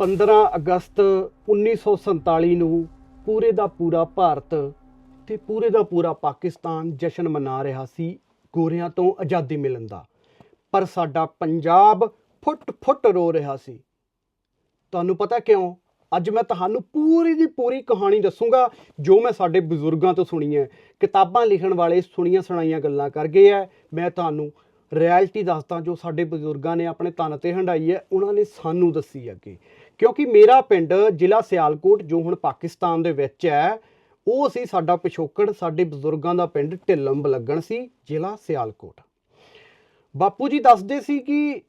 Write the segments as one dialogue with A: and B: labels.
A: 15 ਅਗਸਤ 1947 ਨੂੰ ਪੂਰੇ ਦਾ ਪੂਰਾ ਭਾਰਤ ਤੇ ਪੂਰੇ ਦਾ ਪੂਰਾ ਪਾਕਿਸਤਾਨ ਜਸ਼ਨ ਮਨਾ ਰਿਹਾ ਸੀ ਗੋਰਿਆਂ ਤੋਂ ਆਜ਼ਾਦੀ ਮਿਲਣ ਦਾ। ਪਰ ਸਾਡਾ ਪੰਜਾਬ ਫੁੱਟ ਫੁੱਟ ਰੋ ਰਿਹਾ ਸੀ। ਤੁਹਾਨੂੰ ਪਤਾ ਕਿਉਂ? ਅੱਜ ਮੈਂ ਤੁਹਾਨੂੰ ਪੂਰੀ ਦੀ ਪੂਰੀ ਕਹਾਣੀ ਦੱਸੂਗਾ ਜੋ ਮੈਂ ਸਾਡੇ ਬਜ਼ੁਰਗਾਂ ਤੋਂ ਸੁਣੀ ਹੈ। ਕਿਤਾਬਾਂ ਲਿਖਣ ਵਾਲੇ ਸੁਣੀਆਂ ਸੁਣਾਈਆਂ ਗੱਲਾਂ ਕਰ ਗਏ ਹੈ। ਮੈਂ ਤੁਹਾਨੂੰ ਰਿਐਲਿਟੀ ਦੱਸਦਾ ਜੋ ਸਾਡੇ ਬਜ਼ੁਰਗਾਂ ਨੇ ਆਪਣੇ ਤਨ ਤੇ ਹੰਡਾਈ ਹੈ, ਉਹਨਾਂ ਨੇ ਸਾਨੂੰ ਦੱਸੀ ਅੱਗੇ। ਕਿਉਂਕਿ ਮੇਰਾ ਪਿੰਡ ਜ਼ਿਲ੍ਹਾ ਸਿਆਲਕੋਟ, ਜੋ ਹੁਣ ਪਾਕਿਸਤਾਨ ਦੇ ਵਿੱਚ ਹੈ, ਉਹ ਸੀ ਸਾਡਾ ਪਿਛੋਕੜ, ਸਾਡੇ ਬਜ਼ੁਰਗਾਂ ਦਾ ਪਿੰਡ ਢਿੱਲਮ ਲੱਗਣ ਸੀ, ਜ਼ਿਲ੍ਹਾ ਸਿਆਲਕੋਟ। ਬਾਪੂ ਜੀ ਦੱਸਦੇ ਸੀ ਕਿ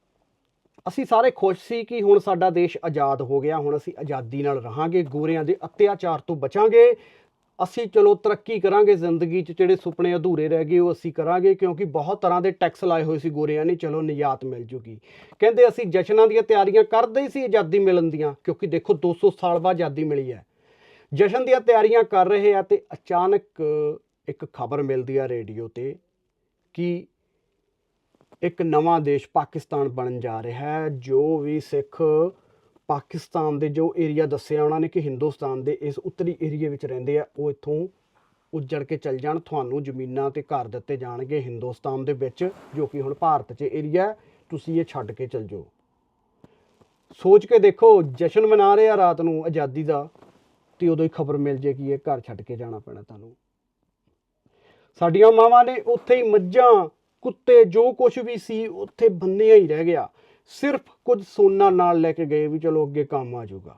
A: ਅਸੀਂ ਸਾਰੇ ਖੁਸ਼ ਸੀ ਕਿ ਹੁਣ ਸਾਡਾ ਦੇਸ਼ ਆਜ਼ਾਦ ਹੋ ਗਿਆ, ਹੁਣ ਅਸੀਂ ਆਜ਼ਾਦੀ ਨਾਲ ਰਹਾਂਗੇ, ਗੋਰਿਆਂ ਦੇ ਅਤਿਆਚਾਰ ਤੋਂ ਬਚਾਂਗੇ। ਅਸੀਂ ਚਲੋ ਤਰੱਕੀ ਕਰਾਂਗੇ ਜ਼ਿੰਦਗੀ 'ਚ, ਜਿਹੜੇ ਸੁਪਨੇ ਅਧੂਰੇ ਰਹਿ ਗਏ, ਉਹ ਅਸੀਂ ਕਰਾਂਗੇ ਕਿਉਂਕਿ ਬਹੁਤ ਤਰ੍ਹਾਂ ਦੇ ਟੈਕਸ ਲਾਏ ਹੋਏ ਸੀ ਗੋਰਿਆਂ ਨੇ, ਚਲੋ ਨਿਜਾਤ ਮਿਲ ਜੂਗੀ। ਕਹਿੰਦੇ ਅਸੀਂ ਜਸ਼ਨਾਂ ਦੀਆਂ ਤਿਆਰੀਆਂ ਕਰਦੇ ਹੀ ਸੀ ਆਜ਼ਾਦੀ ਮਿਲਣ ਦੀਆਂ, ਕਿਉਂਕਿ ਦੇਖੋ 200 ਸਾਲ ਬਾਅਦ ਆਜ਼ਾਦੀ ਮਿਲੀ ਹੈ। ਜਸ਼ਨ ਦੀਆਂ ਤਿਆਰੀਆਂ ਕਰ ਰਹੇ ਆ ਤੇ ਅਚਾਨਕ ਇੱਕ ਖਬਰ ਮਿਲਦੀ ਆ ਰੇਡੀਓ ਤੇ ਕਿ ਇੱਕ ਨਵਾਂ ਦੇਸ਼ ਪਾਕਿਸਤਾਨ ਬਣਨ ਜਾ ਰਿਹਾ ਹੈ, ਜੋ ਵੀ ਸਿੱਖ ਪਾਕਿਸਤਾਨ ਦੇ ਜੋ ਏਰੀਆ ਦੱਸਿਆ ਉਹਨਾਂ ਨੇ ਕਿ ਹਿੰਦੁਸਤਾਨ ਦੇ ਇਸ ਉੱਤਰੀ ਏਰੀਏ ਵਿੱਚ ਰਹਿੰਦੇ ਆ, ਉਹ ਇੱਥੋਂ ਉੱਜੜ ਕੇ ਚੱਲ ਜਾਣ, ਤੁਹਾਨੂੰ ਜ਼ਮੀਨਾਂ ਤੇ ਘਰ ਦਿੱਤੇ ਜਾਣਗੇ ਹਿੰਦੁਸਤਾਨ ਦੇ ਵਿੱਚ, ਜੋ ਕਿ ਹੁਣ ਭਾਰਤ 'ਚ ਏਰੀਆ ਤੁਸੀਂ ਇਹ ਛੱਡ ਕੇ ਚੱਲ ਜਾਓ। ਸੋਚ ਕੇ ਦੇਖੋ, ਜਸ਼ਨ ਮਨਾ ਰਹੇ ਆ ਰਾਤ ਨੂੰ ਆਜ਼ਾਦੀ ਦਾ, ਤੇ ਉਦੋਂ ਹੀ ਖਬਰ ਮਿਲ ਜੇ ਕਿ ਇਹ ਘਰ ਛੱਡ ਕੇ ਜਾਣਾ ਪੈਣਾ ਤੁਹਾਨੂੰ। ਸਾਡੀਆਂ ਮਾਵਾਂ ਨੇ ਉੱਥੇ ਹੀ ਮੱਝਾਂ, ਕੁੱਤੇ, ਜੋ ਕੁਝ ਵੀ ਸੀ, ਉੱਥੇ ਬੰਨਿਆ ਹੀ ਰਹਿ ਗਿਆ। ਸਿਰਫ ਕੁਝ ਸੋਨਾ ਨਾਲ ਲੈ ਕੇ ਗਏ ਵੀ ਚਲੋ ਅੱਗੇ ਕੰਮ ਆ ਜਾਊਗਾ।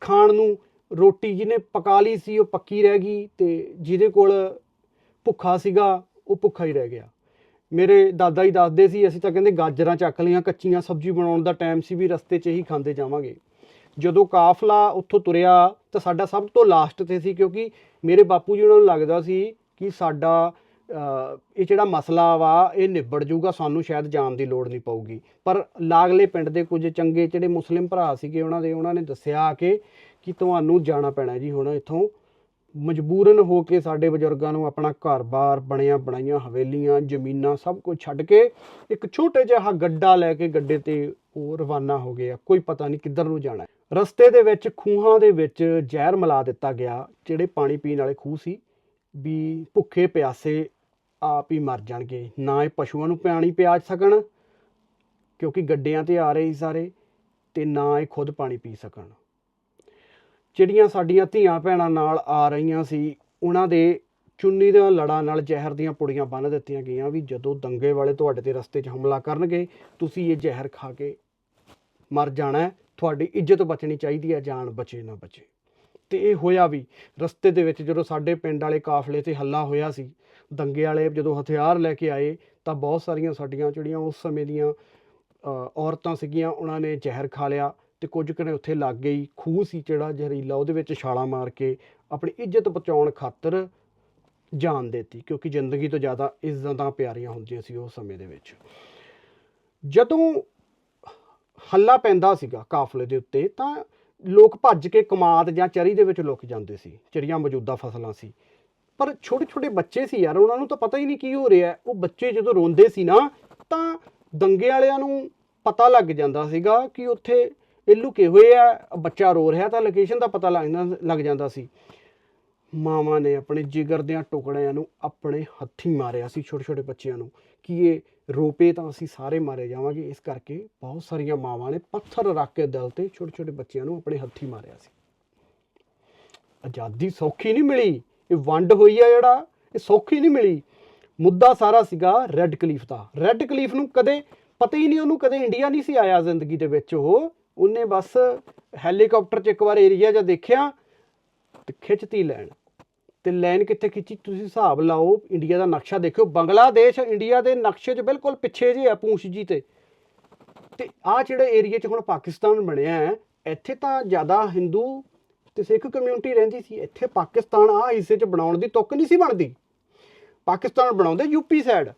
A: ਖਾਣ ਨੂੰ ਰੋਟੀ ਜਿਹਨੇ ਪਕਾ ਲਈ ਸੀ, ਉਹ ਪੱਕੀ ਰਹਿ ਗਈ ਤੇ ਜਿਹਦੇ ਕੋਲ ਭੁੱਖਾ ਸੀਗਾ, ਉਹ ਭੁੱਖਾ ਹੀ ਰਹਿ ਗਿਆ। ਮੇਰੇ ਦਾਦਾ ਹੀ ਦੱਸਦੇ ਸੀ, ਅਸੀਂ ਤਾਂ ਕਹਿੰਦੇ ਗਾਜਰਾਂ ਚੱਕ ਲਈਆਂ, ਕੱਚੀਆਂ ਸਬਜ਼ੀ ਬਣਾਉਣ ਦਾ ਟਾਈਮ ਸੀ ਵੀ ਰਸਤੇ 'ਚ ਹੀ ਖਾਂਦੇ ਜਾਵਾਂਗੇ। ਜਦੋਂ ਕਾਫਲਾ ਉੱਥੋਂ ਤੁਰਿਆ ਤਾਂ ਸਾਡਾ ਸਭ ਤੋਂ ਲਾਸਟ ਤੇ ਸੀ ਕਿਉਂਕਿ ਮੇਰੇ ਬਾਪੂ ਜੀ ਉਹਨਾਂ ਨੂੰ ਲੱਗਦਾ ਸੀ ਕਿ ਸਾਡਾ ਇਹ ਜਿਹੜਾ ਮਸਲਾ ਵਾ, ਇਹ ਨਿਬੜ ਜਾਊਗਾ, ਸਾਨੂੰ ਸ਼ਾਇਦ ਜਾਣ ਦੀ ਲੋੜ ਨਹੀਂ ਪਊਗੀ। ਪਰ ਲਾਗਲੇ ਪਿੰਡ ਦੇ ਕੁਝ ਚੰਗੇ ਜਿਹੜੇ ਮੁਸਲਿਮ ਭਰਾ ਸੀਗੇ, ਉਹਨਾਂ ਦੇ, ਉਹਨਾਂ ਨੇ ਦੱਸਿਆ ਕਿ ਕਿ ਤੁਹਾਨੂੰ ਜਾਣਾ ਪੈਣਾ ਜੀ ਹੁਣ ਇੱਥੋਂ। ਮਜਬੂਰਨ ਹੋ ਕੇ ਸਾਡੇ ਬਜ਼ੁਰਗਾਂ ਨੂੰ ਆਪਣਾ ਘਰ-ਬਾਰ ਬਣਿਆ, ਬਣਾਈਆਂ ਹਵੇਲੀਆਂ, ਜ਼ਮੀਨਾਂ, ਸਭ ਕੁਝ ਛੱਡ ਕੇ ਇੱਕ ਛੋਟੇ ਜਿਹਾ ਗੱਡਾ ਲੈ ਕੇ ਗੱਡੇ ਤੇ ਉਹ ਰਵਾਨਾ ਹੋ ਗਏ ਆ। ਕੋਈ ਪਤਾ ਨਹੀਂ ਕਿੱਧਰ ਨੂੰ ਜਾਣਾ। ਰਸਤੇ ਦੇ ਵਿੱਚ, ਖੂਹਾਂ ਦੇ ਵਿੱਚ ਜ਼ਹਿਰ ਮਿਲਾ ਦਿੱਤਾ ਗਿਆ, ਜਿਹੜੇ ਪਾਣੀ ਪੀਣ ਵਾਲੇ ਖੂਹ ਸੀ, ਵੀ ਭੁੱਖੇ ਪਿਆਸੇ ਆਪ ਹੀ ਮਰ ਜਾਣਗੇ। ਨਾ ਇਹ ਪਸ਼ੂਆਂ ਨੂੰ ਪਾਣੀ ਪਿਆ ਸਕਣ, ਕਿਉਂਕਿ ਗੱਡਿਆਂ ਤੇ ਆ ਰਹੇ ਸਾਰੇ, ਤੇ ਨਾ ਇਹ ਖੁਦ ਪਾਣੀ ਪੀ ਸਕਣ। ਜਿਹੜੀਆਂ ਸਾਡੀਆਂ ਧੀਆਂ ਭੈਣਾਂ ਨਾਲ ਆ ਰਹੀਆਂ ਸੀ, ਉਹਨਾਂ ਦੇ ਚੁੰਨੀ ਦੇ ਲੜਾਂ ਨਾਲ ਜ਼ਹਿਰ ਦੀਆਂ ਪੁੜੀਆਂ ਬੰਨ੍ਹ ਦਿੱਤੀਆਂ ਗਈਆਂ ਵੀ ਜਦੋਂ ਦੰਗੇ ਵਾਲੇ ਤੁਹਾਡੇ ਤੇ ਰਸਤੇ 'ਚ ਹਮਲਾ ਕਰਨਗੇ, ਤੁਸੀਂ ਇਹ ਜ਼ਹਿਰ ਖਾ ਕੇ ਮਰ ਜਾਣਾ ਤੁਹਾਡੀ ਇੱਜ਼ਤ ਬਚਣੀ ਚਾਹੀਦੀ ਹੈ, ਜਾਨ ਬਚੇ ਨਾ ਬਚੇ। ਤੇ ਇਹ ਹੋਇਆ ਵੀ। ਰਸਤੇ ਦੇ ਵਿੱਚ ਜਦੋਂ ਸਾਡੇ ਪਿੰਡ ਵਾਲੇ ਕਾਫਲੇ ਤੇ ਹੱਲਾ ਹੋਇਆ ਸੀ, ਦੰਗੇ ਵਾਲੇ ਜਦੋਂ ਹਥਿਆਰ ਲੈ ਕੇ ਆਏ, ਤਾਂ ਬਹੁਤ ਸਾਰੀਆਂ ਸਾਡੀਆਂ ਜਿਹੜੀਆਂ ਉਸ ਸਮੇਂ ਦੀਆਂ ਔਰਤਾਂ ਸੀਗੀਆਂ, ਉਹਨਾਂ ਨੇ ਜ਼ਹਿਰ ਖਾ ਲਿਆ ਤੇ ਕੁਝ ਕਨੇ ਉੱਥੇ ਲੱਗ ਗਈ। ਖੂਹ ਸੀ ਜਿਹੜਾ ਜ਼ਹਿਰੀਲਾ, ਉਹਦੇ ਵਿੱਚ ਛਾਲਾਂ ਮਾਰ ਕੇ ਆਪਣੀ ਇੱਜ਼ਤ ਬਚਾਉਣ ਖਾਤਰ ਜਾਨ ਦਿੱਤੀ, ਕਿਉਂਕਿ ਜ਼ਿੰਦਗੀ ਤੋਂ ਜ਼ਿਆਦਾ ਇੱਜ਼ਤਾਂ ਪਿਆਰੀਆਂ ਹੁੰਦੀਆਂ ਸੀ ਉਸ ਸਮੇਂ ਦੇ ਵਿੱਚ। ਜਦੋਂ ਹੱਲਾ ਪੈਂਦਾ ਸੀਗਾ ਕਾਫਲੇ ਦੇ ਉੱਤੇ, ਤਾਂ ਲੋਕ ਭੱਜ ਕੇ ਕਮਾਦ ਜਾਂ ਚਰੀ ਦੇ ਵਿੱਚ ਲੁਕ ਜਾਂਦੇ ਸੀ ਜਿਹੜੀਆਂ ਮੌਜੂਦਾ ਫਸਲਾਂ ਸੀ। ਪਰ ਛੋਟੇ ਛੋਟੇ ਬੱਚੇ ਸੀ ਯਾਰ, ਉਹਨਾਂ ਨੂੰ ਤਾਂ ਪਤਾ ਹੀ ਨਹੀਂ ਕੀ ਹੋ ਰਿਹਾ। ਉਹ ਬੱਚੇ ਜਦੋਂ ਰੋਂਦੇ ਸੀ ਨਾ, ਤਾਂ ਦੰਗੇ ਵਾਲਿਆਂ ਨੂੰ ਪਤਾ ਲੱਗ ਜਾਂਦਾ ਸੀਗਾ ਕਿ ਉੱਥੇ ਇਹ ਲੁਕੇ ਹੋਏ ਆ, ਬੱਚਾ ਰੋ ਰਿਹਾ ਤਾਂ ਲੋਕੇਸ਼ਨ ਦਾ ਪਤਾ ਲੱਗ ਜਾਂਦਾ- ਲੱਗ ਜਾਂਦਾ ਸੀ। ਮਾਵਾਂ ਨੇ ਆਪਣੇ ਜਿਗਰ ਦਿਆਂ ਟੁਕੜਿਆਂ ਨੂੰ ਆਪਣੇ ਹੱਥੀਂ ਮਾਰਿਆ ਸੀ ਛੋਟੇ ਛੋਟੇ ਬੱਚਿਆਂ ਨੂੰ। ਕਿ ਇਹ ਰੋਪੇ ਤਾਂ ਅਸੀਂ ਸਾਰੇ ਮਾਰੇ ਜਾਵਾਂਗੇ। ਇਸ ਕਰਕੇ ਬਹੁਤ ਸਾਰੀਆਂ ਮਾਵਾਂ ਨੇ ਪੱਥਰ ਰੱਖ ਕੇ ਦਿਲ ਤੇ ਛੋਟੇ ਛੋਟੇ ਬੱਚਿਆਂ ਨੂੰ ਆਪਣੇ ਹੱਥੀਂ ਮਾਰਿਆ ਸੀ। ਆਜ਼ਾਦੀ ਸੌਖੀ ਨਹੀਂ ਮਿਲੀ। ਇਹ ਵੰਡ ਹੋਈ ਆ ਜਿਹੜਾ, ਇਹ ਸੌਖੀ ਨਹੀਂ ਮਿਲੀ। ਮੁੱਦਾ ਸਾਰਾ ਸੀਗਾ ਰੈੱਡ ਕਲੀਫ ਦਾ। ਰੈੱਡ ਕਲੀਫ ਨੂੰ ਕਦੇ ਪਤਾ ਹੀ ਨਹੀਂ, ਉਹਨੂੰ ਕਦੇ ਇੰਡੀਆ ਨਹੀਂ ਸੀ ਆਇਆ ਜ਼ਿੰਦਗੀ ਦੇ ਵਿੱਚ ਉਹ। ਉਹਨੇ ਬਸ ਹੈਲੀਕਾਪਟਰ 'ਚ ਇੱਕ ਵਾਰ ਏਰੀਆ ਜਾਂ ਦੇਖਿਆ ਤੇ ਖਿੱਚਤੀ ਲੈਣ। ਤੇ ਲਾਈਨ ਕਿੱਥੇ ਖਿੱਚੀ? ਤੁਸੀਂ ਹਿਸਾਬ ਲਾਓ, ਇੰਡੀਆ ਦਾ ਨਕਸ਼ਾ ਦੇਖਿਓ। ਬੰਗਲਾਦੇਸ਼, ਇੰਡੀਆ ਦੇ ਨਕਸ਼ੇ 'ਚ ਬਿਲਕੁਲ ਪਿੱਛੇ ਜੇ ਆ ਪੂੰਛ ਜੀ ਤੇ। ਤੇ ਆ ਜਿਹੜੇ ਏਰੀਆ 'ਚ ਹੁਣ ਪਾਕਿਸਤਾਨ ਬਣਿਆ ਹੈ, ਇੱਥੇ ਤਾਂ ਜ਼ਿਆਦਾ ਹਿੰਦੂ ਤੇ ਸਿੱਖ ਕਮਿਊਨਿਟੀ ਰਹਿੰਦੀ ਸੀ। ਇੱਥੇ ਪਾਕਿਸਤਾਨ ਆ ਹਿੱਸੇ 'ਚ ਬਣਾਉਣ ਦੀ ਤੁੱਕ ਨਹੀਂ ਸੀ ਬਣਦੀ। ਪਾਕਿਸਤਾਨ ਬਣਾਉਂਦੇ ਯੂਪੀ ਸਾਈਡ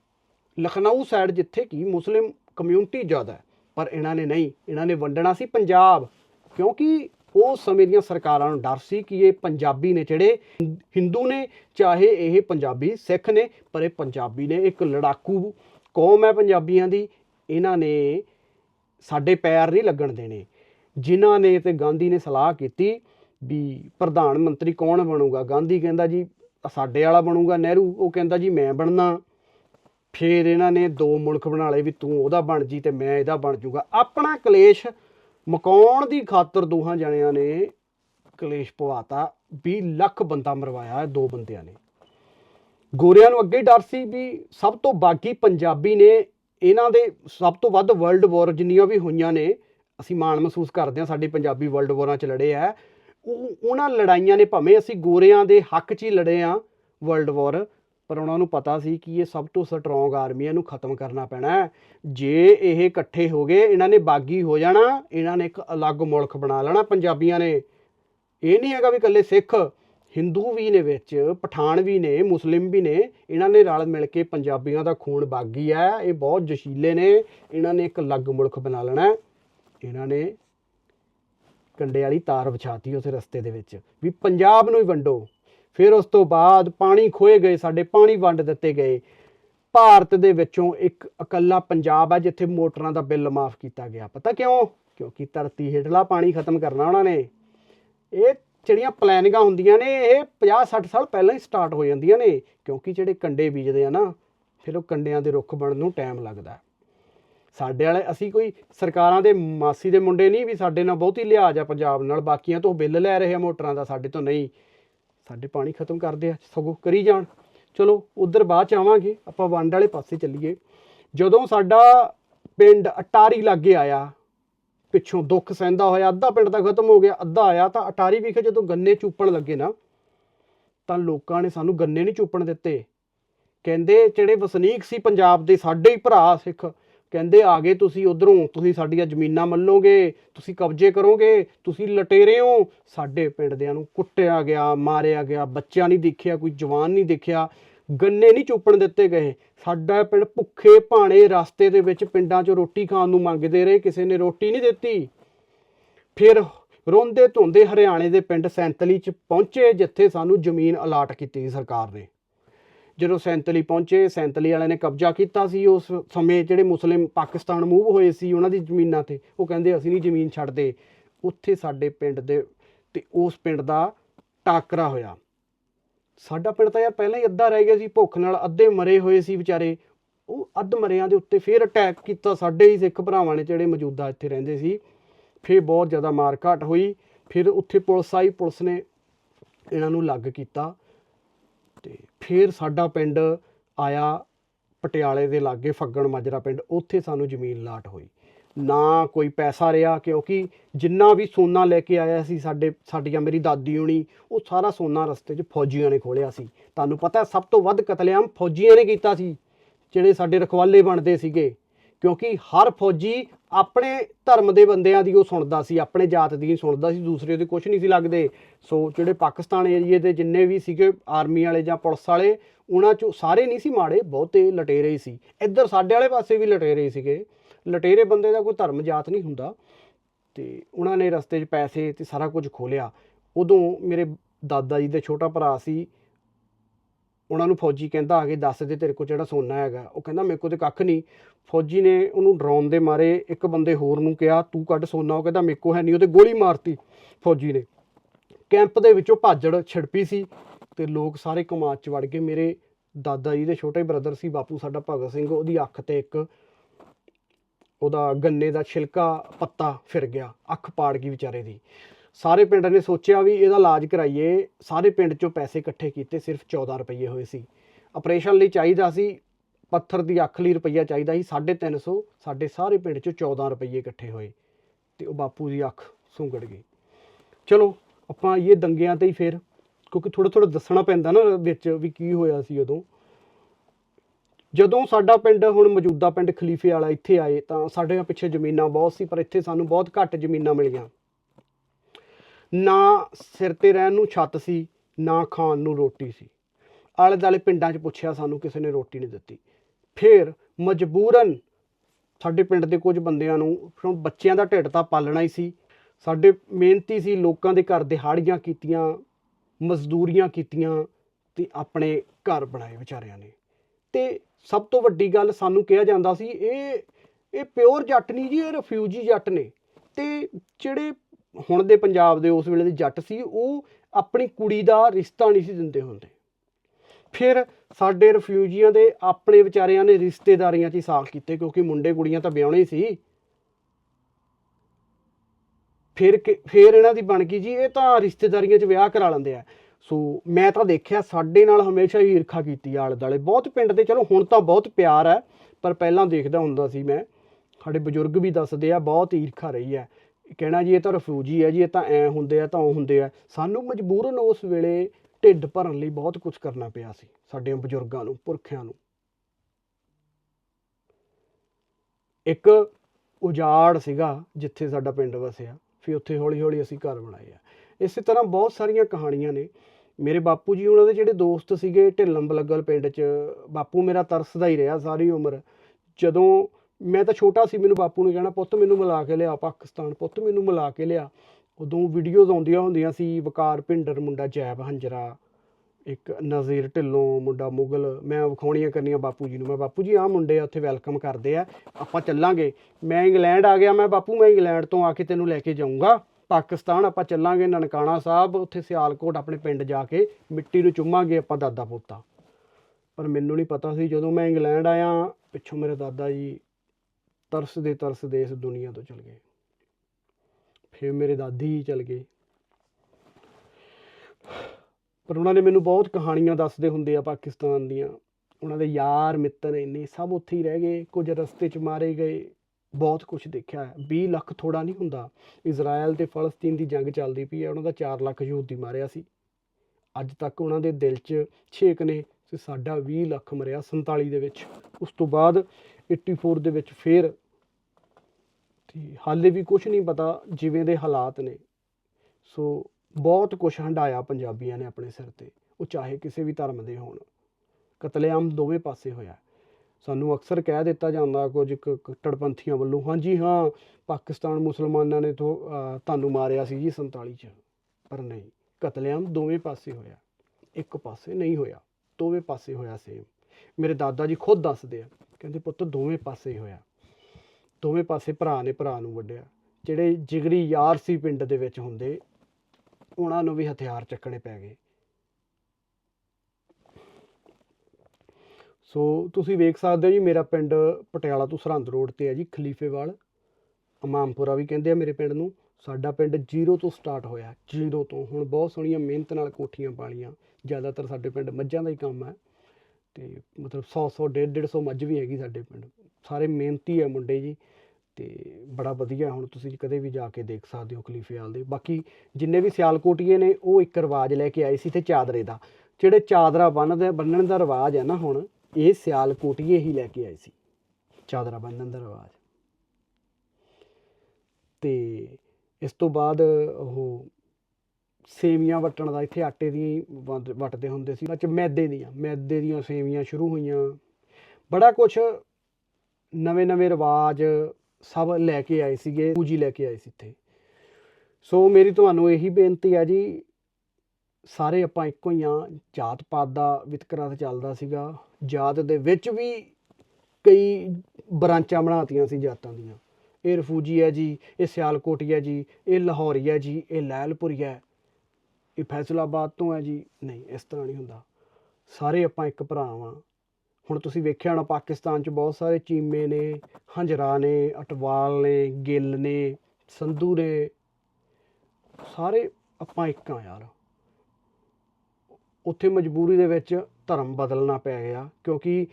A: ਲਖਨਊ ਸਾਈਡ ਜਿੱਥੇ ਕਿ ਮੁਸਲਿਮ ਕਮਿਊਨਿਟੀ ਜ਼ਿਆਦਾ ਪਰ ਇਹਨਾਂ ਨੇ ਨਹੀਂ, ਇਹਨਾਂ ਨੇ ਵੰਡਣਾ ਸੀ ਪੰਜਾਬ। ਕਿਉਂਕਿ ਉਹ ਸਮੇਂ ਦੀਆਂ ਸਰਕਾਰਾਂ ਨੂੰ ਡਰ ਸੀ ਕਿ ਇਹ ਪੰਜਾਬੀ ਨੇ ਜਿਹੜੇ ਹਿੰਦੂ ਨੇ, ਚਾਹੇ ਇਹ ਪੰਜਾਬੀ ਸਿੱਖ ਨੇ, ਪਰ ਇਹ ਪੰਜਾਬੀ ਨੇ ਇੱਕ ਲੜਾਕੂ ਕੌਮ ਹੈ ਪੰਜਾਬੀਆਂ ਦੀ। ਇਹਨਾਂ ਨੇ ਸਾਡੇ ਪੈਰ ਨਹੀਂ ਲੱਗਣ ਦੇਣੇ। ਜਿਨ੍ਹਾਂ ਨੇ ਤੇ ਗਾਂਧੀ ਨੇ ਸਲਾਹ ਕੀਤੀ ਵੀ ਪ੍ਰਧਾਨ ਮੰਤਰੀ ਕੌਣ ਬਣੂਗਾ? ਗਾਂਧੀ ਕਹਿੰਦਾ ਜੀ ਸਾਡੇ ਵਾਲਾ ਬਣੂਗਾ ਨਹਿਰੂ। ਉਹ ਕਹਿੰਦਾ ਜੀ, ਮੈਂ ਬਣਨਾ। ਫਿਰ ਇਹਨਾਂ ਨੇ ਦੋ ਮੁਲਕ ਬਣਾ ਲਏ ਵੀ ਤੂੰ ਉਹਦਾ ਬਣ ਜੀ ਤੇ ਮੈਂ ਇਹਦਾ ਬਣ ਜੂਗਾ। ਆਪਣਾ ਕਲੇਸ਼ ਮਕਾਉਣ ਦੀ ਖਾਤਰ ਦੋਹਾਂ ਜਣਿਆਂ ਨੇ ਕਲੇਸ਼ ਪਵਾਤਾ। 20 ਲੱਖ ਬੰਦਾ ਮਰਵਾਇਆ ਇਹ ਦੋ ਬੰਦਿਆਂ ਨੇ। ਗੋਰਿਆਂ ਨੂੰ ਅੱਗੇ ਹੀ ਡਰ ਸੀ ਵੀ ਸਭ ਤੋਂ ਬਾਗੀ ਪੰਜਾਬੀ ਨੇ ਇਹਨਾਂ ਦੇ ਸਭ ਤੋਂ ਵੱਧ ਵਰਲਡ ਵਾਰ ਜਿੰਨੀਆਂ ਵੀ ਹੋਈਆਂ ਨੇ, ਅਸੀਂ ਮਾਣ ਮਹਿਸੂਸ ਕਰਦੇ ਹਾਂ ਸਾਡੇ ਪੰਜਾਬੀ ਵਰਲਡ ਵਾਰਾਂ 'ਚ ਲੜੇ ਆ। ਉਹ ਉਹਨਾਂ ਲੜਾਈਆਂ ਨੇ ਭਾਵੇਂ ਅਸੀਂ ਗੋਰਿਆਂ ਦੇ ਹੱਕ 'ਚ ਹੀ ਲੜੇ ਆ ਵਰਲਡ ਵਾਰ। ਪਰ ਉਹਨਾਂ ਨੂੰ ਪਤਾ ਸੀ ਕਿ ਇਹ ਸਭ ਤੋਂ ਸਟਰੋਂਗ ਆਰਮੀ ਹੈ, ਇਹਨੂੰ ਖਤਮ ਕਰਨਾ ਪੈਣਾ ਜੇ ਇਹ ਇਕੱਠੇ ਹੋ ਗਏ ਇਹਨਾਂ ਨੇ ਬਾਗੀ ਹੋ ਜਾਣਾ ਇਹਨਾਂ ਨੇ ਇੱਕ ਅਲੱਗ ਮੁਲਕ ਬਣਾ ਲੈਣਾ। ਪੰਜਾਬੀਆਂ ਨੇ ਇਹ ਨਹੀਂ ਹੈਗਾ ਵੀ ਇਕੱਲੇ ਸਿੱਖ ਹਿੰਦੂ ਵੀ ਨੇ ਵਿੱਚ ਪਠਾਨ ਵੀ ਨੇ ਮੁਸਲਿਮ ਵੀ ਨੇ ਇਹਨਾਂ ਨੇ ਰਲ ਮਿਲ ਕੇ ਪੰਜਾਬੀਆਂ ਦਾ ਖੂਨ ਬਾਗੀ ਹੈ ਇਹ ਬਹੁਤ ਜਸ਼ੀਲੇ ਨੇ ਇਹਨਾਂ ਨੇ ਇੱਕ ਅਲੱਗ ਮੁਲਕ ਬਣਾ ਲੈਣਾ ਇਹਨਾਂ ਨੇ ਕੰਡੇ ਵਾਲੀ ਤਾਰ ਵਿਛਾਤੀ ਉਸ ਰਸਤੇ ਦੇ ਵਿੱਚ। ਵੀ ਪੰਜਾਬ ਨੂੰ ਹੀ ਵੰਡੋ। ਫਿਰ ਉਸ ਤੋਂ ਬਾਅਦ ਪਾਣੀ ਖੋਏ ਗਏ, ਸਾਡੇ ਪਾਣੀ ਵੰਡ ਦਿੱਤੇ ਗਏ। ਭਾਰਤ ਦੇ ਵਿੱਚੋਂ ਇੱਕ ਇਕੱਲਾ ਪੰਜਾਬ ਆ, ਜਿੱਥੇ ਮੋਟਰਾਂ ਦਾ ਬਿੱਲ ਮਾਫ ਕੀਤਾ ਗਿਆ। ਪਤਾ ਕਿਉਂ? ਕਿਉਂਕਿ ਧਰਤੀ ਹੇਠਲਾ ਪਾਣੀ ਖਤਮ ਕਰਨਾ ਉਹਨਾਂ ਨੇ। ਇਹ ਜਿਹੜੀਆਂ ਪਲੈਨਿੰਗਾਂ ਹੁੰਦੀਆਂ ਨੇ, ਇਹ 50 60 ਸਾਲ ਪਹਿਲਾਂ ਹੀ ਸਟਾਰਟ ਹੋ ਜਾਂਦੀਆਂ ਨੇ। ਕਿਉਂਕਿ ਜਿਹੜੇ ਕੰਡੇ ਬੀਜਦੇ ਆ ਨਾ, ਫਿਰ ਉਹ ਕੰਡਿਆਂ ਦੇ ਰੁੱਖ ਬਣਨ ਨੂੰ ਟਾਈਮ ਲੱਗਦਾ ਸਾਡੇ ਵਾਲੇ, ਅਸੀਂ ਕੋਈ ਸਰਕਾਰਾਂ ਦੇ ਮਾਸੀ ਦੇ ਮੁੰਡੇ ਨਹੀਂ ਵੀ ਸਾਡੇ ਨਾਲ ਬਹੁਤੀ ਲਿਹਾਜ਼ ਆ ਪੰਜਾਬ ਨਾਲ, ਬਾਕੀਆਂ ਤੋਂ ਬਿੱਲ ਲੈ ਰਹੇ ਆ ਮੋਟਰਾਂ ਦਾ, ਸਾਡੇ ਤੋਂ ਨਹੀਂ। ਸਾਡੇ ਪਾਣੀ ਖਤਮ ਕਰਦੇ ਆ, ਸਗੋਂ ਕਰੀ ਜਾਣ। ਚਲੋ, ਉਧਰ ਬਾਅਦ ਚ ਆਵਾਂਗੇ, ਆਪਾਂ ਵੰਡ ਵਾਲੇ ਪਾਸੇ ਚੱਲੀਏ। ਜਦੋਂ ਸਾਡਾ ਪਿੰਡ ਅਟਾਰੀ ਲਾਗੇ ਆਇਆ, ਪਿੱਛੋਂ ਦੁੱਖ ਸਹਿੰਦਾ ਹੋਇਆ, ਅੱਧਾ ਪਿੰਡ ਤਾਂ ਖਤਮ ਹੋ ਗਿਆ, ਅੱਧਾ ਆਇਆ, ਤਾਂ ਅਟਾਰੀ ਵਿਖੇ ਜਦੋਂ ਗੰਨੇ ਚੂਪਣ ਲੱਗੇ ਨਾ, ਤਾਂ ਲੋਕਾਂ ਨੇ ਸਾਨੂੰ ਗੰਨੇ ਨਹੀਂ ਚੂਪਣ ਦਿੱਤੇ। ਕਹਿੰਦੇ ਜਿਹੜੇ ਵਸਨੀਕ ਸੀ ਪੰਜਾਬ ਦੇ, ਸਾਡੇ ਹੀ ਭਰਾ ਸਿੱਖ ਕਹਿੰਦੇ ਆ ਗਏ ਤੁਸੀਂ ਉਧਰੋਂ, ਤੁਸੀਂ ਸਾਡੀਆਂ ਜ਼ਮੀਨਾਂ ਮੱਲੋਗੇ, ਤੁਸੀਂ ਕਬਜ਼ੇ ਕਰੋਗੇ, ਤੁਸੀਂ ਲਟੇਰੇ ਹੋ। ਸਾਡੇ ਪਿੰਡ ਦਿਆਂ ਨੂੰ ਕੁੱਟਿਆ ਗਿਆ, ਮਾਰਿਆ ਗਿਆ, ਬੱਚਿਆਂ ਨਹੀਂ ਦੇਖਿਆ, ਕੋਈ ਜਵਾਨ ਨਹੀਂ ਦੇਖਿਆ। ਗੰਨੇ ਨਹੀਂ ਚੁੱਪਣ ਦਿੱਤੇ ਗਏ। ਸਾਡਾ ਪਿੰਡ ਭੁੱਖੇ ਭਾਣੇ ਰਸਤੇ ਦੇ ਵਿੱਚ ਪਿੰਡਾਂ 'ਚ ਰੋਟੀ ਖਾਣ ਨੂੰ ਮੰਗਦੇ ਰਹੇ, ਕਿਸੇ ਨੇ ਰੋਟੀ ਨਹੀਂ ਦਿੱਤੀ। ਫਿਰ ਰੋਂਦੇ ਧੋਂਦੇ ਹਰਿਆਣੇ ਦੇ ਪਿੰਡ ਸੈਂਤਲੀ 'ਚ ਪਹੁੰਚੇ, ਜਿੱਥੇ ਸਾਨੂੰ ਜ਼ਮੀਨ ਅਲਾਟ ਕੀਤੀ ਸੀ ਸਰਕਾਰ ਨੇ। ਜਦੋਂ ਸੈਂਤਲੀ ਪਹੁੰਚੇ, ਸੈਂਤਲੀ ਵਾਲਿਆਂ ਨੇ ਕਬਜ਼ਾ ਕੀਤਾ ਸੀ, ਉਸ ਸਮੇਂ ਜਿਹੜੇ ਮੁਸਲਿਮ ਪਾਕਿਸਤਾਨ ਮੂਵ ਹੋਏ ਸੀ, ਉਹਨਾਂ ਦੀ ਜ਼ਮੀਨਾਂ ਤੇ, ਉਹ ਕਹਿੰਦੇ ਅਸੀਂ ਨਹੀਂ ਜ਼ਮੀਨ ਛੱਡਦੇ। ਉੱਥੇ ਸਾਡੇ ਪਿੰਡ ਦੇ ਤੇ ਉਸ ਪਿੰਡ ਦਾ ਟਾਕਰਾ ਹੋਇਆ। ਸਾਡਾ ਪਿੰਡ ਤਾਂ ਯਾਰ ਪਹਿਲਾਂ ਹੀ ਅੱਧਾ ਰਹਿ ਗਿਆ ਸੀ, ਭੁੱਖ ਨਾਲ ਅੱਧੇ ਮਰੇ ਹੋਏ ਸੀ ਵਿਚਾਰੇ। ਉਹ ਅੱਧ ਮਰਿਆਂ ਦੇ ਉੱਤੇ ਫੇਰ ਅਟੈਕ ਕੀਤਾ ਸਾਡੇ ਹੀ ਸਿੱਖ ਭਰਾਵਾਂ ਨੇ ਜਿਹੜੇ ਮੌਜੂਦਾ ਇੱਥੇ ਰਹਿੰਦੇ ਸੀ। ਫੇਰ ਬਹੁਤ ਜ਼ਿਆਦਾ ਮਾਰ ਘਾਟ ਹੋਈ। ਫਿਰ ਉੱਥੇ ਪੁਲਿਸ ਆਈ, ਪੁਲਿਸ ਨੇ ਇਹਨਾਂ ਨੂੰ ਲੱਗ ਕੀਤਾ। ਤੇ ਫਿਰ ਸਾਡਾ ਪਿੰਡ ਆਇਆ ਪਟਿਆਲੇ ਦੇ ਲਾਗੇ ਫੱਗਣ ਮਾਜਰਾ ਪਿੰਡ, ਉੱਥੇ ਸਾਨੂੰ ਜ਼ਮੀਨ ਲਾਟ ਹੋਈ। ਨਾ ਕੋਈ ਪੈਸਾ ਰਿਹਾ, ਕਿਉਂਕਿ ਜਿੰਨਾ ਵੀ ਸੋਨਾ ਲੈ ਕੇ ਆਇਆ ਸੀ ਸਾਡੇ, ਸਾਡੀਆਂ ਮੇਰੀ ਦਾਦੀ ਹੋਣੀ, ਉਹ ਸਾਰਾ ਸੋਨਾ ਰਸਤੇ 'ਚ ਫੌਜੀਆਂ ਨੇ ਖੋਲਿਆ ਸੀ। ਤੁਹਾਨੂੰ ਪਤਾ ਸਭ ਤੋਂ ਵੱਧ ਕਤਲੇਆਮ ਫੌਜੀਆਂ ਨੇ ਕੀਤਾ ਸੀ, ਜਿਹੜੇ ਸਾਡੇ ਰਖਵਾਲੇ ਬਣਦੇ ਸੀਗੇ। ਕਿਉਂਕਿ ਹਰ ਫੌਜੀ ਆਪਣੇ ਧਰਮ ਦੇ ਬੰਦਿਆਂ ਦੀ ਉਹ ਸੁਣਦਾ ਸੀ, ਆਪਣੇ ਜਾਤ ਦੀ ਸੁਣਦਾ ਸੀ, ਦੂਸਰੇ ਦੇ ਕੁਝ ਨਹੀਂ ਸੀ ਲੱਗਦੇ। ਸੋ ਜਿਹੜੇ ਪਾਕਿਸਤਾਨ ਏਰੀਏ ਦੇ ਜਿੰਨੇ ਵੀ ਸੀਗੇ, ਆਰਮੀ ਵਾਲੇ ਜਾਂ ਪੁਲਿਸ ਵਾਲੇ, ਉਹਨਾਂ ਚੋਂ ਸਾਰੇ ਨਹੀਂ ਸੀ ਮਾੜੇ, ਬਹੁਤੇ ਲਟੇਰੇ ਹੀ ਸੀ। ਇੱਧਰ ਸਾਡੇ ਵਾਲੇ ਪਾਸੇ ਵੀ ਲਟੇਰੇ ਸੀਗੇ। ਲਟੇਰੇ ਬੰਦੇ ਦਾ ਕੋਈ ਧਰਮ ਜਾਤ ਨਹੀਂ ਹੁੰਦਾ। ਤੇ ਉਹਨਾਂ ਨੇ ਰਸਤੇ 'ਚ ਪੈਸੇ ਤੇ ਸਾਰਾ ਕੁਝ ਖੋਲਿਆ ਉਦੋਂ ਮੇਰੇ ਦਾਦਾ ਜੀ ਦਾ ਛੋਟਾ ਭਰਾ ਸੀ ਉਹਨਾਂ ਨੂੰ ਫੌਜੀ ਕਹਿੰਦਾ ਆ ਕੇ ਦੱਸ ਦੇ ਤੇਰੇ ਕੋਲ ਜਿਹੜਾ ਸੋਨਾ ਹੈਗਾ। ਉਹ ਕਹਿੰਦਾ ਮੇਰੇ ਕੋਲ ਤੇ ਕੱਖ ਨਹੀਂ। ਫੌਜੀ ਨੇ ਉਹਨੂੰ ਡਰਾਉਣ ਦੇ ਮਾਰੇ। ਇੱਕ ਬੰਦੇ ਹੋਰ ਨੂੰ ਕਿਹਾ, ਤੂੰ ਕੱਢ ਸੋਨਾ। ਉਹ ਕਹਿੰਦਾ, ਮੇਰੇ ਕੋਲ ਹੈ ਨਹੀਂ। ਉਹਤੇ ਗੋਲੀ ਮਾਰਤੀ ਫੌਜੀ ਨੇ। ਕੈਂਪ ਦੇ ਵਿੱਚੋਂ ਭਾਜੜ ਛਿੜਪੀ ਸੀ ਤੇ ਲੋਕ ਸਾਰੇ ਕਮਾਦ ਚ ਵੜ ਗਏ। ਮੇਰੇ ਦਾਦਾ ਜੀ ਦੇ ਛੋਟੇ ਬ੍ਰਦਰ ਸੀ, ਬਾਪੂ ਸਾਡਾ ਭਗਤ ਸਿੰਘ। ਉਹਦੀ ਅੱਖ ਤੇ ਇੱਕ ਉਹਦਾ ਗੰਨੇ ਦਾ ਛਿਲਕਾ ਪੱਤਾ ਫਿਰ ਗਿਆ। ਅੱਖ ਪਾੜ ਗਈ ਵਿਚਾਰੇ ਦੀ। ਸਾਰੇ ਪਿੰਡ ਨੇ ਸੋਚਿਆ ਵੀ ਇਹਦਾ ਇਲਾਜ ਕਰਾਈਏ। ਸਾਰੇ ਪਿੰਡ ਚੋਂ ਪੈਸੇ ਇਕੱਠੇ ਕੀਤੇ, ਸਿਰਫ 14 ਰੁਪਏ ਹੋਏ ਸੀ। ਆਪਰੇਸ਼ਨ ਲਈ ਚਾਹੀਦਾ ਸੀ, ਪੱਥਰ ਦੀ ਅੱਖ ਲਈ ਰੁਪਈਆ ਚਾਹੀਦਾ ਸੀ 350 ਸਾਡੇ ਸਾਰੇ ਪਿੰਡ ਚੋਂ 14 ਰੁਪਏ ਇਕੱਠੇ ਹੋਏ ਤੇ ਉਹ ਬਾਪੂ ਦੀ ਅੱਖ ਸੁੰਗੜ ਗਈ। ਚਲੋ, ਆਪਾਂ ਇਹ ਦੰਗਿਆਂ ਤੇ ਹੀ ਫਿਰ, ਕਿਉਂਕਿ ਥੋੜਾ ਥੋੜਾ ਦੱਸਣਾ ਪੈਂਦਾ ਨਾ ਵਿੱਚ ਵੀ ਕੀ ਹੋਇਆ ਸੀ ਉਦੋਂ। ਜਦੋਂ ਸਾਡਾ ਪਿੰਡ ਹੁਣ ਮੌਜੂਦਾ ਪਿੰਡ ਖਲੀਫੇ ਵਾਲਾ ਇੱਥੇ ਆਏ ਤਾਂ ਸਾਡੇ ਪਿੱਛੇ ਜ਼ਮੀਨਾਂ ਬਹੁਤ ਸੀ, ਪਰ ਇੱਥੇ ਸਾਨੂੰ ਬਹੁਤ ਘੱਟ ਜ਼ਮੀਨਾਂ ਮਿਲੀਆਂ। ਨਾ ਸਿਰ ਤੇ ਰਹਿਣ ਨੂੰ ਛੱਤ ਸੀ, ਨਾ ਖਾਣ ਨੂੰ ਰੋਟੀ ਸੀ। ਆਲੇ ਦਾਲੇ ਪਿੰਡਾਂ 'ਚ ਪੁੱਛਿਆ ਸਾਨੂੰ, ਕਿਸੇ ਨੇ ਰੋਟੀ ਨਹੀਂ ਦਿੱਤੀ। ਫਿਰ ਮਜਬੂਰਨ ਸਾਡੇ ਪਿੰਡ ਦੇ ਕੁਝ ਬੰਦਿਆਂ ਨੂੰ ਹੁਣ ਬੱਚਿਆਂ ਦਾ ਢਿੱਡ ਤਾਂ ਪਾਲਣਾ ਹੀ ਸੀ। ਸਾਡੇ ਮਿਹਨਤੀ ਸੀ, ਲੋਕਾਂ ਦੇ ਘਰ ਦਿਹਾੜੀਆਂ ਕੀਤੀਆਂ, ਮਜ਼ਦੂਰੀਆਂ ਕੀਤੀਆਂ ਤੇ ਆਪਣੇ ਘਰ ਬਣਾਏ ਵਿਚਾਰਿਆਂ ਨੇ। ਤੇ ਸਭ ਤੋਂ ਵੱਡੀ ਗੱਲ ਸਾਨੂੰ ਕਿਹਾ ਜਾਂਦਾ ਸੀ, ਇਹ ਇਹ ਪਿਓਰ ਜੱਟ ਨਹੀਂ ਜੀ, ਇਹ ਰਿਫਿਊਜੀ ਜੱਟ ਨੇ। ਤੇ ਜਿਹੜੇ ਹੁਣ ਦੇ ਪੰਜਾਬ ਦੇ ਉਸ ਵੇਲੇ ਦੇ ਜੱਟ ਸੀ, ਉਹ ਆਪਣੀ ਕੁੜੀ ਦਾ ਰਿਸ਼ਤਾ ਨਹੀਂ ਸੀ ਦਿੰਦੇ ਹੁੰਦੇ। ਫਿਰ ਸਾਡੇ ਰਿਫਿਊਜੀਆਂ ਦੇ ਆਪਣੇ ਵਿਚਾਰਿਆਂ ਨੇ ਰਿਸ਼ਤੇਦਾਰੀਆਂ 'ਚ ਹੀ ਸਾਖ ਕੀਤੇ, ਕਿਉਂਕਿ ਮੁੰਡੇ ਕੁੜੀਆਂ ਤਾਂ ਵਿਆਹਣੇ ਸੀ। ਫਿਰ ਫਿਰ ਇਹਨਾਂ ਦੀ ਬਣ ਗਈ ਜੀ, ਇਹ ਤਾਂ ਰਿਸ਼ਤੇਦਾਰੀਆਂ 'ਚ ਵਿਆਹ ਕਰਾ ਲੈਂਦੇ ਆ। ਸੋ ਮੈਂ ਤਾਂ ਦੇਖਿਆ ਸਾਡੇ ਨਾਲ ਹਮੇਸ਼ਾ ਹੀ ਈਰਖਾ ਕੀਤੀ ਆਲੇ ਦੁਆਲੇ। ਬਹੁਤ ਪਿੰਡ ਦੇ, ਚਲੋ ਹੁਣ ਤਾਂ ਬਹੁਤ ਪਿਆਰ ਹੈ, ਪਰ ਪਹਿਲਾਂ ਦੇਖਦਾ ਹੁੰਦਾ ਸੀ ਮੈਂ। ਸਾਡੇ ਬਜ਼ੁਰਗ ਵੀ ਦੱਸਦੇ ਆ, ਬਹੁਤ ਈਰਖਾ ਰਹੀ ਹੈ। ਕਹਿਣਾ ਜੀ ਇਹ ਤਾਂ ਰਿਫਿਊਜੀ ਹੈ ਜੀ, ਇਹ ਤਾਂ ਐ ਹੁੰਦੇ ਆ ਤਾਂ ਉਹ ਹੁੰਦੇ ਆ। ਸਾਨੂੰ ਮਜਬੂਰਨ ਉਸ ਵੇਲੇ ਢਿੱਡ ਭਰਨ ਲਈ ਬਹੁਤ ਕੁਝ ਕਰਨਾ ਪਿਆ ਸੀ ਸਾਡੇ ਬਜ਼ੁਰਗਾਂ ਨੂੰ, ਪੁਰਖਿਆਂ ਨੂੰ। ਇੱਕ ਉਜਾੜ ਸੀਗਾ ਜਿੱਥੇ ਸਾਡਾ ਪਿੰਡ ਵਸਿਆ, ਫਿਰ ਉੱਥੇ ਹੌਲੀ ਹੌਲੀ ਅਸੀਂ ਘਰ ਬਣਾਏ ਆ। ਇਸੇ ਤਰ੍ਹਾਂ ਬਹੁਤ ਸਾਰੀਆਂ ਕਹਾਣੀਆਂ ਨੇ। ਮੇਰੇ ਬਾਪੂ ਜੀ ਉਹਨਾਂ ਦੇ ਜਿਹੜੇ ਦੋਸਤ ਸੀਗੇ ਢਿੱਲਮ ਬਲੱਗਲ ਪਿੰਡ 'ਚ, ਬਾਪੂ ਮੇਰਾ ਤਰਸਦਾ ਹੀ ਰਿਹਾ ਸਾਰੀ ਉਮਰ। ਜਦੋਂ ਮੈਂ ਤਾਂ ਛੋਟਾ ਸੀ, ਮੈਨੂੰ ਬਾਪੂ ਨੇ ਕਹਿਣਾ, ਪੁੱਤ ਮੈਨੂੰ ਮਿਲਾ ਕੇ ਲਿਆ ਪਾਕਿਸਤਾਨ, ਪੁੱਤ ਮੈਨੂੰ ਮਿਲਾ ਕੇ ਲਿਆ। ਉਦੋਂ ਵੀਡੀਓਜ਼ ਆਉਂਦੀਆਂ ਹੁੰਦੀਆਂ ਸੀ, ਵਕਾਰ ਭਿੰਡਰ, ਮੁੰਡਾ ਜੈਬ ਹੰਜਰਾ, ਇੱਕ ਨਜ਼ੀਰ ਢਿੱਲੋਂ, ਮੁੰਡਾ ਮੁਗਲ। ਮੈਂ ਵਿਖਾਉਣੀਆਂ ਕਰਨੀਆਂ ਬਾਪੂ ਜੀ ਨੂੰ। ਮੈਂ ਬਾਪੂ ਜੀ, ਆਹ ਮੁੰਡੇ ਆ, ਉੱਥੇ ਵੈਲਕਮ ਕਰਦੇ ਆ, ਆਪਾਂ ਚੱਲਾਂਗੇ। ਮੈਂ ਇੰਗਲੈਂਡ ਆ ਗਿਆ, ਮੈਂ ਬਾਪੂ, ਮੈਂ ਇੰਗਲੈਂਡ ਤੋਂ ਆ ਕੇ ਤੈਨੂੰ ਲੈ ਕੇ ਜਾਊਂਗਾ। ਪਾਕਿਸਤਾਨ ਆਪਾਂ ਚੱਲਾਂਗੇ ਨਨਕਾਣਾ ਸਾਹਿਬ, ਉੱਥੇ ਸਿਆਲਕੋਟ ਆਪਣੇ ਪਿੰਡ ਜਾ ਕੇ ਮਿੱਟੀ ਨੂੰ ਚੁੰਮਾਂਗੇ ਆਪਾਂ ਦਾਦਾ ਪੋਤਾ। ਪਰ ਮੈਨੂੰ ਨਹੀਂ ਪਤਾ ਸੀ, ਜਦੋਂ ਮੈਂ ਇੰਗਲੈਂਡ ਆਇਆ, ਪਿੱਛੋਂ ਮੇਰੇ ਦਾਦਾ ਜੀ ਤਰਸਦੇ ਤਰਸਦੇ ਇਸ ਦੁਨੀਆ ਤੋਂ ਚਲ ਗਏ। ਫਿਰ ਮੇਰੇ ਦਾਦੀ ਚਲ ਗਏ। ਪਰ ਉਹਨਾਂ ਨੇ ਮੈਨੂੰ ਬਹੁਤ ਕਹਾਣੀਆਂ ਦੱਸਦੇ ਹੁੰਦੇ ਆ ਪਾਕਿਸਤਾਨ ਦੀਆਂ। ਉਹਨਾਂ ਦੇ ਯਾਰ, ਮਿੱਤਰ ਇੰਨੇ ਸਭ ਉੱਥੇ ਹੀ ਰਹਿ ਗਏ, ਕੁਝ ਰਸਤੇ 'ਚ ਮਾਰੇ ਗਏ। ਬਹੁਤ ਕੁਝ ਦੇਖਿਆ ਹੈ। 20 ਲੱਖ ਥੋੜਾ ਨਹੀਂ ਹੁੰਦਾ। ਇਜ਼ਰਾਈਲ ਤੇ ਫਲਸਤੀਨ ਦੀ ਜੰਗ ਚੱਲਦੀ ਪਈ ਹੈ। ਉਹਨਾਂ ਦਾ 4 ਲੱਖ ਯਹੂਦੀ ਮਾਰਿਆ ਸੀ। ਅੱਜ ਤੱਕ ਉਹਨਾਂ ਦੇ ਦਿਲ 'ਚ ਛੇਕ ਨੇ ਤੇ ਸਾਡਾ 20 ਲੱਖ ਮਰਿਆ 47 ਦੇ ਵਿੱਚ। ਉਸ ਤੋਂ ਬਾਅਦ 84 ਦੇ ਵਿੱਚ ਫੇਰ ਤੇ ਹਾਲੇ ਵੀ ਕੁਝ ਨਹੀਂ ਪਤਾ ਜਿਵੇਂ ਦੇ ਹਾਲਾਤ ਨੇ। ਸੋ ਬਹੁਤ ਕੁਝ ਹੰਡਾਇਆ ਪੰਜਾਬੀਆਂ ਨੇ ਆਪਣੇ ਸਿਰ ਤੇ, ਉਹ ਚਾਹੇ ਕਿਸੇ ਵੀ ਧਰਮ ਦੇ ਹੋਣ। ਕਤਲੇਆਮ ਦੋਵੇਂ ਪਾਸੇ ਹੋਇਆ ਸਾਨੂੰ ਅਕਸਰ ਕਹਿ ਦਿੱਤਾ ਜਾਂਦਾ ਕੁਝ ਕ- ਕੱਟੜਪੰਥੀਆਂ ਵੱਲੋਂ, ਹਾਂਜੀ ਹਾਂ, ਪਾਕਿਸਤਾਨ ਮੁਸਲਮਾਨਾਂ ਨੇ ਤੋਂ ਤੁਹਾਨੂੰ ਮਾਰਿਆ ਸੀ ਜੀ 47 ਚ। ਪਰ ਨਹੀਂ, ਕਤਲੇਆਮ ਦੋਵੇਂ ਪਾਸੇ ਹੋਇਆ। ਇੱਕ ਪਾਸੇ ਨਹੀਂ ਹੋਇਆ, ਦੋਵੇਂ ਪਾਸੇ ਹੋਇਆ ਸੇਮ ਮੇਰੇ ਦਾਦਾ ਜੀ ਖੁਦ ਦੱਸਦੇ ਆ, ਕਹਿੰਦੇ ਪੁੱਤ ਦੋਵੇਂ ਪਾਸੇ ਹੋਇਆ। ਦੋਵੇਂ ਪਾਸੇ ਭਰਾ ਨੇ ਭਰਾ ਨੂੰ ਵੱਢਿਆ। ਜਿਹੜੇ ਜਿਗਰੀ ਯਾਰ ਸੀ ਪਿੰਡ ਦੇ ਵਿੱਚ ਹੁੰਦੇ, ਉਹਨਾਂ ਨੂੰ ਵੀ ਹਥਿਆਰ ਚੱਕਣੇ ਪੈ ਗਏ। ਸੋ ਤੁਸੀਂ ਵੇਖ ਸਕਦੇ ਹੋ ਜੀ, ਮੇਰਾ ਪਿੰਡ ਪਟਿਆਲਾ ਤੋਂ ਸਰਹੰਦ ਰੋਡ ਤੇ ਹੈ ਜੀ, ਖਲੀਫੇਵਾਲ। ਇਮਾਮਪੁਰਾ ਵੀ ਕਹਿੰਦੇ ਆ ਮੇਰੇ ਪਿੰਡ ਨੂੰ। ਸਾਡਾ ਪਿੰਡ ਜ਼ੀਰੋ ਤੋਂ ਸਟਾਰਟ ਹੋਇਆ, ਜ਼ੀਰੋ ਤੋਂ। ਹੁਣ ਬਹੁਤ ਸੋਹਣੀਆਂ ਮਿਹਨਤ ਨਾਲ ਕੋਠੀਆਂ ਪਾਲੀਆਂ। ਜ਼ਿਆਦਾਤਰ ਸਾਡੇ ਪਿੰਡ ਮੱਝਾਂ ਦਾ ਹੀ ਕੰਮ ਹੈ। ਤੇ ਮਤਲਬ 100 100 150 150 ਮੱਝ ਵੀ ਹੈਗੀ ਸਾਡੇ ਪਿੰਡ। ਸਾਰੇ ਮਿਹਨਤੀ ਆ ਮੁੰਡੇ ਜੀ, ਤੇ ਬੜਾ ਵਧੀਆ ਹੁਣ ਤੁਸੀਂ ਕਦੇ ਵੀ ਜਾ ਕੇ ਦੇਖ ਸਕਦੇ ਹੋ ਖਲੀਫੇਵਾਲ ਦੇ। ਬਾਕੀ ਜਿੰਨੇ ਵੀ ਸਿਆਲਕੋਟੀਏ ਨੇ, ਉਹ ਇੱਕ ਰਿਵਾਜ ਲੈ ਕੇ ਆਏ ਸੀ ਤੇ ਚਾਦਰੇ ਦਾ। ਜਿਹੜੇ ਚਾਦਰਾ ਬੰਨਦੇ ਬੰਨਣ ਦਾ ਰਿਵਾਜ ਹੈ ਨਾ ਹੁਣ, ਇਹ ਸਿਆਲਕੋਟੀਏ ਹੀ ਲੈ ਕੇ ਆਏ ਸੀ। ਚਾਦਰਾ ਬੰਨਣ ਦਾ ਰਿਵਾਜ। ਤੇ ਇਸ ਤੋਂ ਬਾਅਦ ਉਹ ਸੇਵੀਆਂ ਵਟਣ ਦਾ, ਇੱਥੇ ਆਟੇ ਦੀ ਵੰਡ- ਵੱਟਦੇ ਹੁੰਦੇ ਸੀ। ਵਿੱਚ ਮੈਦੇ ਦੀਆਂ ਮੈਦੇ ਦੀਆਂ ਸੇਵੀਆਂ ਸ਼ੁਰੂ ਹੋਈਆਂ। ਬੜਾ ਕੁਝ ਨਵੇਂ ਨਵੇਂ ਰਿਵਾਜ ਸਭ ਲੈ ਕੇ ਆਏ ਸੀਗੇ, ਪੂਜੀ ਲੈ ਕੇ ਆਏ ਸੀ ਇੱਥੇ। ਸੋ ਮੇਰੀ ਤੁਹਾਨੂੰ ਇਹੀ ਬੇਨਤੀ ਹੈ ਜੀ, ਸਾਰੇ ਆਪਾਂ ਇੱਕੋ ਹੀ ਆ ਜਾਤ ਪਾਤ ਦਾ ਵਿਤਕਰਾ 'ਤੇ ਚੱਲਦਾ ਸੀਗਾ, ਜਾਤ ਦੇ ਵਿੱਚ ਵੀ ਕਈ ਬ੍ਰਾਂਚਾਂ ਬਣਾਤੀਆਂ ਸੀ ਜਾਤਾਂ ਦੀਆਂ। ਇਹ ਰਫੂਜੀ ਹੈ ਜੀ, ਇਹ ਸਿਆਲਕੋਟੀ ਹੈ ਜੀ, ਇਹ ਲਾਹੌਰੀ ਹੈ ਜੀ, ਇਹ ਲੈਲਪੁਰੀ ਹੈ। ਇਹ ਫੈਸਲਾਬਾਦ ਤੋਂ ਹੈ ਜੀ, ਨਹੀਂ, ਇਸ ਤਰ੍ਹਾਂ ਨਹੀਂ ਹੁੰਦਾ। ਸਾਰੇ ਆਪਾਂ ਇੱਕ ਭਰਾ ਵਾਂ। ਹੁਣ ਤੁਸੀਂ ਵੇਖਿਆ ਹੋਣਾ ਪਾਕਿਸਤਾਨ 'ਚ ਬਹੁਤ ਸਾਰੇ ਚੀਮੇ ਨੇ, ਹੰਜਰਾ ਨੇ, ਅਟਵਾਲ ਨੇ, ਗਿੱਲ ਨੇ, ਸੰਧੂ ਨੇ। ਸਾਰੇ ਆਪਾਂ ਇੱਕ ਆ ਯਾਰ। ਉੱਥੇ ਮਜਬੂਰੀ ਦੇ ਵਿੱਚ ਧਰਮ ਬਦਲਣਾ ਪੈ ਗਿਆ ਕਿਉਂਕਿ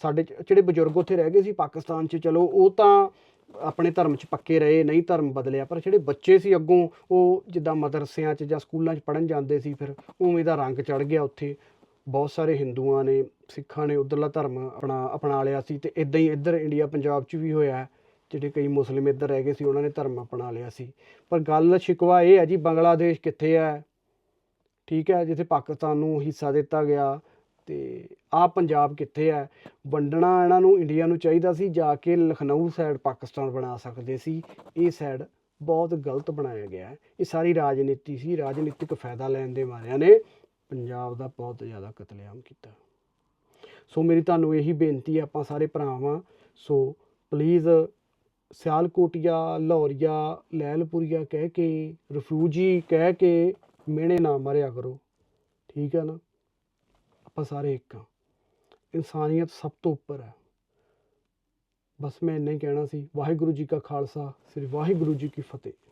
A: ਸਾਡੇ ਜਿਹੜੇ ਬਜ਼ੁਰਗ ਉੱਥੇ ਰਹਿ ਗਏ ਸੀ ਪਾਕਿਸਤਾਨ 'ਚ, ਚਲੋ ਉਹ ਤਾਂ ਆਪਣੇ ਧਰਮ 'ਚ ਪੱਕੇ ਰਹੇ, ਨਹੀਂ ਧਰਮ ਬਦਲਿਆ, ਪਰ ਜਿਹੜੇ ਬੱਚੇ ਸੀ ਅੱਗੋਂ, ਉਹ ਜਿੱਦਾਂ ਮਦਰਸਿਆਂ 'ਚ ਜਾਂ ਸਕੂਲਾਂ 'ਚ ਪੜਨ ਜਾਂਦੇ ਸੀ, ਫਿਰ ਉਵੇਂ ਦਾ ਰੰਗ ਚੜ ਗਿਆ ਉੱਥੇ। ਬਹੁਤ ਸਾਰੇ ਹਿੰਦੂਆਂ ਨੇ, ਸਿੱਖਾਂ ਨੇ ਉਧਰਲਾ ਧਰਮ ਆਪਣਾ, ਅਪਣਾ ਲਿਆ ਸੀ ਤੇ ਇਦਾਂ ਹੀ ਇੱਧਰ ਇੰਡੀਆ, ਪੰਜਾਬ 'ਚ ਵੀ ਹੋਇਆ ਜਿਹੜੇ ਕਈ ਮੁਸਲਿਮ ਇੱਧਰ ਰਹਿ ਗਏ ਸੀ, ਉਹਨਾਂ ਨੇ ਧਰਮ ਅਪਣਾ ਲਿਆ ਸੀ। ਪਰ ਗੱਲ ਸ਼ਿਕਵਾ ਇਹ ਹੈ ਜੀ, ਬੰਗਲਾਦੇਸ਼ ਕਿੱਥੇ ਹੈ? ਠੀਕ ਹੈ, ਜਿੱਥੇ ਪਾਕਿਸਤਾਨ ਨੂੰ ਹਿੱਸਾ ਦਿੱਤਾ ਗਿਆ ਤੇ ਆ ਪੰਜਾਬ ਕਿੱਥੇ ਹੈ? ਵੰਡਣਾ ਇਹਨਾਂ ਨੂੰ ਇੰਡੀਆ ਨੂੰ ਚਾਹੀਦਾ ਸੀ, ਜਾ ਕੇ ਲਖਨਊ ਸਾਈਡ ਪਾਕਿਸਤਾਨ ਬਣਾ ਸਕਦੇ ਸੀ। ਇਹ ਸਾਈਡ ਬਹੁਤ ਗਲਤ ਬਣਾਇਆ ਗਿਆ ਇਹ ਸਾਰੀ ਰਾਜਨੀਤੀ ਸੀ, ਰਾਜਨੀਤਿਕ ਫਾਇਦਾ ਲੈਣ ਦੇ ਮਾਰਿਆਂ ਨੇ। ਪੰਜਾਬ ਦਾ ਬਹੁਤ ਜ਼ਿਆਦਾ ਕਤਲੇਆਮ ਕੀਤਾ। ਸੋ ਮੇਰੀ ਤੁਹਾਨੂੰ ਇਹੀ ਬੇਨਤੀ ਹੈ, ਆਪਾਂ ਸਾਰੇ ਭਰਾਵਾਂ, ਸੋ ਪਲੀਜ਼ ਸਿਆਲਕੋਟੀਆ, ਲਾਹੌਰੀਆ ਲੈਲਪੁਰੀਆ ਕਹਿ ਕੇ, ਰਿਫਿਊਜੀ ਕਹਿ ਕੇ ਮਿਹਣੇ ਨਾ ਮਾਰਿਆ ਕਰੋ। ਠੀਕ ਹੈ ਨਾ? ਆਪਾਂ ਸਾਰੇ ਇੱਕ ਹਾਂ। ਇਨਸਾਨੀਅਤ ਸਭ ਤੋਂ ਉੱਪਰ ਹੈ। ਬਸ ਮੈਂ ਇੰਨਾ ਹੀ ਕਹਿਣਾ ਸੀ। ਵਾਹਿਗੁਰੂ ਜੀ ਕਾ ਖਾਲਸਾ, ਸ੍ਰੀ ਵਾਹਿਗੁਰੂ ਜੀ ਕੀ ਫਤਿਹ।